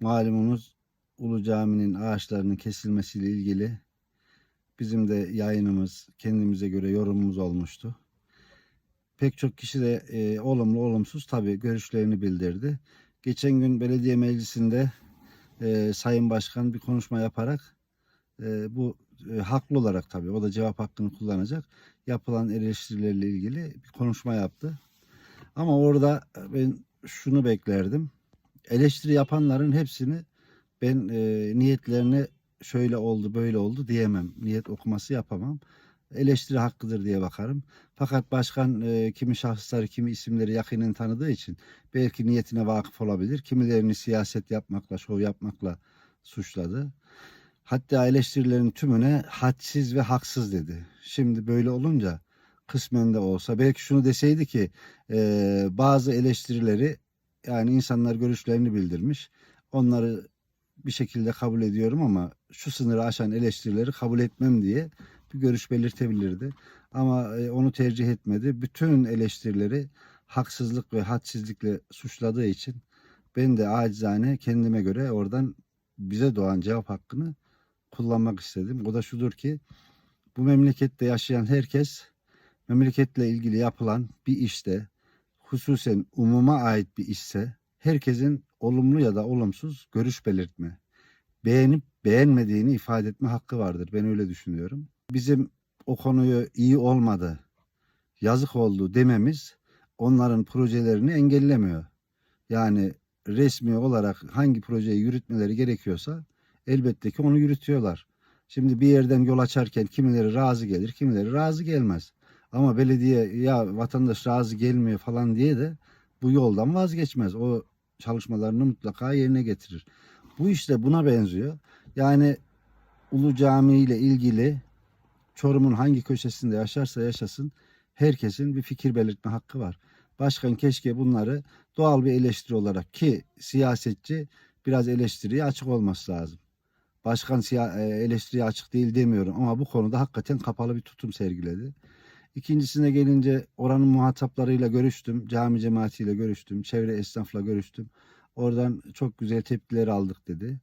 malumunuz Ulu Cami'nin ağaçlarının kesilmesiyle ilgili bizim de yayınımız kendimize göre yorumumuz olmuştu. Pek çok kişi de e, olumlu olumsuz tabii görüşlerini bildirdi. Geçen gün belediye meclisinde e, Sayın Başkan bir konuşma yaparak e, bu e, haklı olarak tabii o da cevap hakkını kullanacak yapılan eleştirilerle ilgili bir konuşma yaptı. Ama orada ben şunu beklerdim. Eleştiri yapanların hepsini ben e, niyetlerine şöyle oldu böyle oldu diyemem. Niyet okuması yapamam. Eleştiri hakkıdır diye bakarım. Fakat başkan e, kimi şahısları kimi isimleri yakinen tanıdığı için belki niyetine vakıf olabilir. Kimilerini siyaset yapmakla, şov yapmakla suçladı. Hatta eleştirilerin tümüne hadsiz ve haksız dedi. Şimdi böyle olunca kısmen de olsa belki şunu deseydi ki e, bazı eleştirileri yani insanlar görüşlerini bildirmiş. Onları bir şekilde kabul ediyorum ama şu sınırı aşan eleştirileri kabul etmem diye bir görüş belirtebilirdi. Ama e, onu tercih etmedi. Bütün eleştirileri haksızlık ve hadsizlikle suçladığı için ben de acizane kendime göre oradan bize doğan cevap hakkını kullanmak istedim. O da şudur ki bu memlekette yaşayan herkes memleketle ilgili yapılan bir işte hususen umuma ait bir işse herkesin olumlu ya da olumsuz görüş belirtme, beğenip beğenmediğini ifade etme hakkı vardır. Ben öyle düşünüyorum. Bizim o konuyu iyi olmadı, yazık oldu dememiz onların projelerini engellemiyor. Yani resmi olarak hangi projeyi yürütmeleri gerekiyorsa elbette ki onu yürütüyorlar. Şimdi bir yerden yol açarken kimileri razı gelir, kimileri razı gelmez. Ama belediye ya vatandaş razı gelmiyor falan diye de bu yoldan vazgeçmez. O çalışmalarını mutlaka yerine getirir. Bu işte buna benziyor. Yani Ulu Cami ile ilgili Çorum'un hangi köşesinde yaşarsa yaşasın herkesin bir fikir belirtme hakkı var. Başkan keşke bunları doğal bir eleştiri olarak ki siyasetçi biraz eleştiriye açık olması lazım. Başkan e, eleştiriye açık değil demiyorum ama bu konuda hakikaten kapalı bir tutum sergiledi. İkincisine gelince oranın muhataplarıyla görüştüm. Cami cemaatiyle görüştüm. Çevre esnafla görüştüm. Oradan çok güzel tepkiler aldık dedi.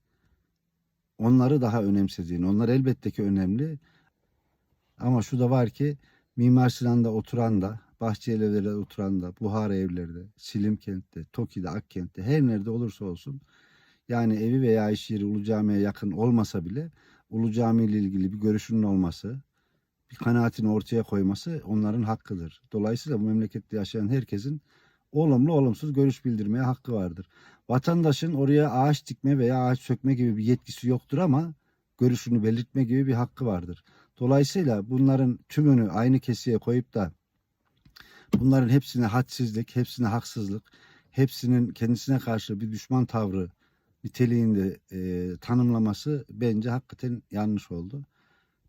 Onları daha önemsediğini. Onlar elbette ki önemli. Ama şu da var ki Mimar Sinan'da oturan da, Bahçeli evlerde oturan da, Buhara evlerde, Silimkent'te, Toki'de, Akkent'te her nerede olursa olsun yani evi veya iş yeri Ulu Cami'ye yakın olmasa bile Ulu Cami ile ilgili bir görüşünün olması, kanaatini ortaya koyması onların hakkıdır. Dolayısıyla bu memlekette yaşayan herkesin olumlu olumsuz görüş bildirmeye hakkı vardır. Vatandaşın oraya ağaç dikme veya ağaç sökme gibi bir yetkisi yoktur ama görüşünü belirtme gibi bir hakkı vardır. Dolayısıyla bunların tümünü aynı kesiye koyup da bunların hepsine hadsizlik, hepsine haksızlık, hepsinin kendisine karşı bir düşman tavrı niteliğinde e, tanımlaması bence hakikaten yanlış oldu.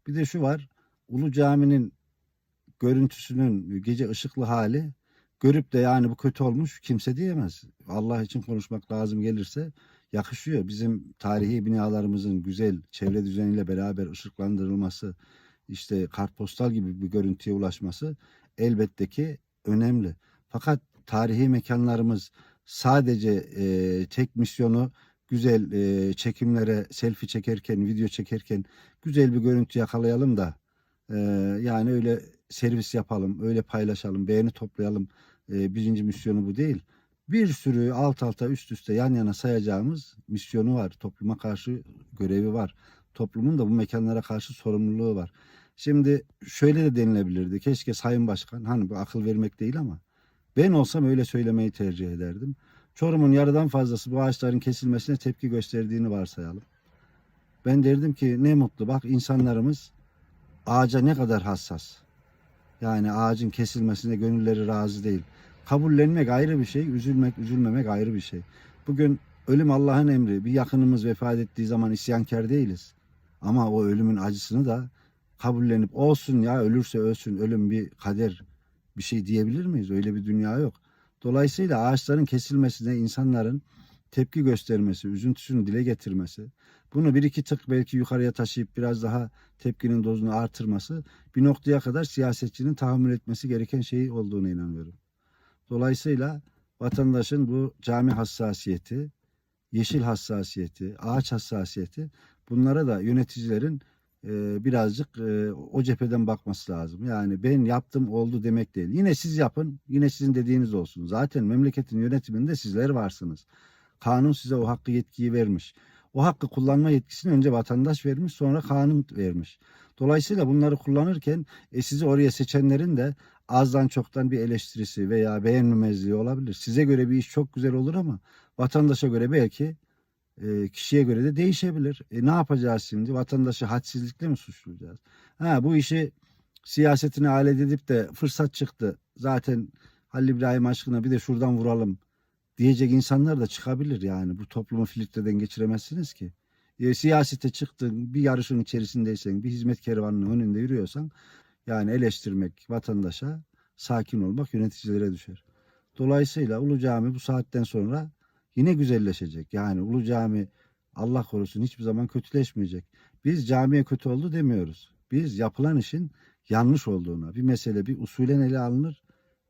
Bir de şu var, Ulu Cami'nin görüntüsünün gece ışıklı hali görüp de yani bu kötü olmuş kimse diyemez. Allah için konuşmak lazım gelirse yakışıyor. Bizim tarihi binalarımızın güzel çevre düzeniyle beraber ışıklandırılması, işte kartpostal gibi bir görüntüye ulaşması elbette ki önemli. Fakat tarihi mekanlarımız sadece e, tek misyonu güzel e, çekimlere selfie çekerken, video çekerken güzel bir görüntü yakalayalım da yani öyle servis yapalım, öyle paylaşalım, beğeni toplayalım. E, birinci misyonu bu değil. Bir sürü alt alta üst üste yan yana sayacağımız misyonu var. Topluma karşı görevi var. Toplumun da bu mekanlara karşı sorumluluğu var. Şimdi şöyle de denilebilirdi. Keşke Sayın Başkan hani bu akıl vermek değil ama ben olsam öyle söylemeyi tercih ederdim. Çorum'un yarıdan fazlası bu ağaçların kesilmesine tepki gösterdiğini varsayalım. Ben derdim ki ne mutlu bak insanlarımız ağaca ne kadar hassas. Yani ağacın kesilmesine gönülleri razı değil. Kabullenmek ayrı bir şey, üzülmek, üzülmemek ayrı bir şey. Bugün ölüm Allah'ın emri. Bir yakınımız vefat ettiği zaman isyankar değiliz. Ama o ölümün acısını da kabullenip olsun ya ölürse ölsün, ölüm bir kader bir şey diyebilir miyiz? Öyle bir dünya yok. Dolayısıyla ağaçların kesilmesine insanların tepki göstermesi, üzüntüsünü dile getirmesi, bunu bir iki tık belki yukarıya taşıyıp biraz daha tepkinin dozunu artırması bir noktaya kadar siyasetçinin tahammül etmesi gereken şey olduğuna inanıyorum. Dolayısıyla vatandaşın bu cami hassasiyeti yeşil hassasiyeti, ağaç hassasiyeti bunlara da yöneticilerin e, birazcık e, o cepheden bakması lazım. Yani ben yaptım oldu demek değil. Yine siz yapın, yine sizin dediğiniz olsun. Zaten memleketin yönetiminde sizler varsınız. Kanun size o hakkı yetkiyi vermiş. O hakkı kullanma yetkisini önce vatandaş vermiş, sonra kanun vermiş. Dolayısıyla bunları kullanırken e, sizi oraya seçenlerin de azdan çoktan bir eleştirisi veya beğenmemezliği olabilir. Size göre bir iş çok güzel olur ama vatandaşa göre belki e, kişiye göre de değişebilir. E, ne yapacağız şimdi? Vatandaşı hadsizlikle mi suçlayacağız? Ha, bu işi siyasetine alet edip de fırsat çıktı. Zaten Halil İbrahim aşkına bir de şuradan vuralım diyecek insanlar da çıkabilir yani. Bu toplumu filtreden geçiremezsiniz ki. E, siyasete çıktın, bir yarışın içerisindeysen, bir hizmet kervanının önünde yürüyorsan yani eleştirmek vatandaşa, sakin olmak yöneticilere düşer. Dolayısıyla Ulu Cami bu saatten sonra yine güzelleşecek. Yani Ulu Cami Allah korusun hiçbir zaman kötüleşmeyecek. Biz camiye kötü oldu demiyoruz. Biz yapılan işin yanlış olduğuna, bir mesele bir usulen ele alınır,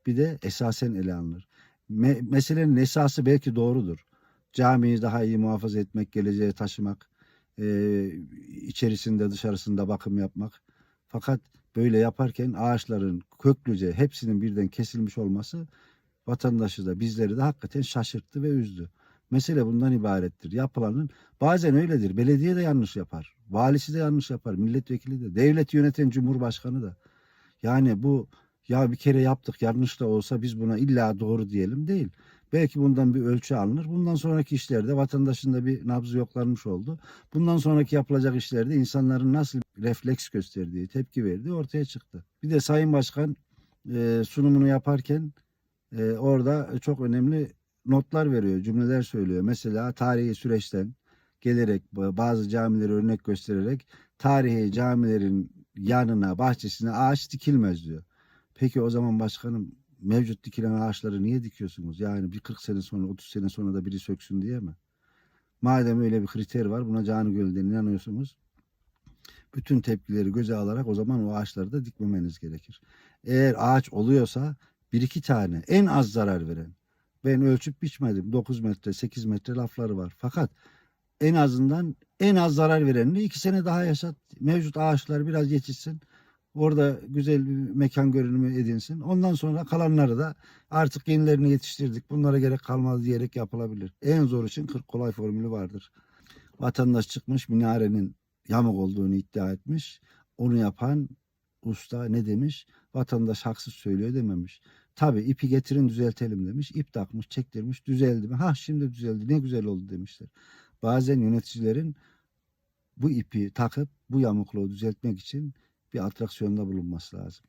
bir de esasen ele alınır. Me- meselenin esası belki doğrudur. Camiyi daha iyi muhafaza etmek, geleceğe taşımak, e, içerisinde dışarısında bakım yapmak. Fakat böyle yaparken ağaçların köklüce hepsinin birden kesilmiş olması vatandaşı da bizleri de hakikaten şaşırttı ve üzdü. Mesele bundan ibarettir. Yapılanın bazen öyledir. Belediye de yanlış yapar. Valisi de yanlış yapar. Milletvekili de. Devleti yöneten cumhurbaşkanı da. Yani bu ya bir kere yaptık yanlış da olsa biz buna illa doğru diyelim değil. Belki bundan bir ölçü alınır. Bundan sonraki işlerde vatandaşın da bir nabzı yoklanmış oldu. Bundan sonraki yapılacak işlerde insanların nasıl refleks gösterdiği, tepki verdiği ortaya çıktı. Bir de Sayın Başkan e, sunumunu yaparken e, orada çok önemli notlar veriyor, cümleler söylüyor. Mesela tarihi süreçten gelerek bazı camileri örnek göstererek tarihi camilerin yanına, bahçesine ağaç dikilmez diyor. Peki o zaman başkanım mevcut dikilen ağaçları niye dikiyorsunuz? Yani bir 40 sene sonra, 30 sene sonra da biri söksün diye mi? Madem öyle bir kriter var, buna canı gölden inanıyorsunuz. Bütün tepkileri göze alarak o zaman o ağaçları da dikmemeniz gerekir. Eğer ağaç oluyorsa bir iki tane en az zarar veren. Ben ölçüp biçmedim. 9 metre, 8 metre lafları var. Fakat en azından en az zarar verenini iki sene daha yaşat. Mevcut ağaçlar biraz yetişsin. Orada güzel bir mekan görünümü edinsin. Ondan sonra kalanları da artık yenilerini yetiştirdik. Bunlara gerek kalmaz diyerek yapılabilir. En zor için 40 kolay formülü vardır. Vatandaş çıkmış minarenin yamuk olduğunu iddia etmiş. Onu yapan usta ne demiş? Vatandaş haksız söylüyor dememiş. Tabi ipi getirin düzeltelim demiş. İp takmış, çektirmiş, düzeldi mi? Ha şimdi düzeldi. Ne güzel oldu demişler. Bazen yöneticilerin bu ipi takıp bu yamukluğu düzeltmek için bir atraksiyonda bulunması lazım.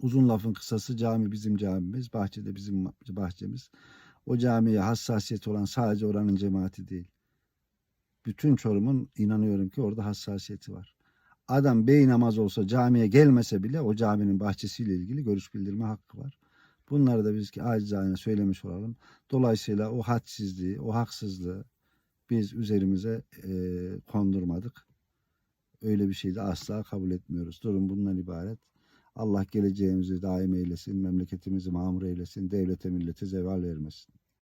Uzun lafın kısası cami bizim camimiz, bahçede bizim bahçemiz. O camiye hassasiyet olan sadece oranın cemaati değil. Bütün Çorum'un inanıyorum ki orada hassasiyeti var. Adam bey namaz olsa camiye gelmese bile o caminin bahçesiyle ilgili görüş bildirme hakkı var. Bunları da biz ki acizane söylemiş olalım. Dolayısıyla o hadsizliği, o haksızlığı biz üzerimize e, kondurmadık. Öyle bir şeyi de asla kabul etmiyoruz. Durum bundan ibaret. Allah geleceğimizi daim eylesin, memleketimizi mamur eylesin, devlete millete zeval vermesin.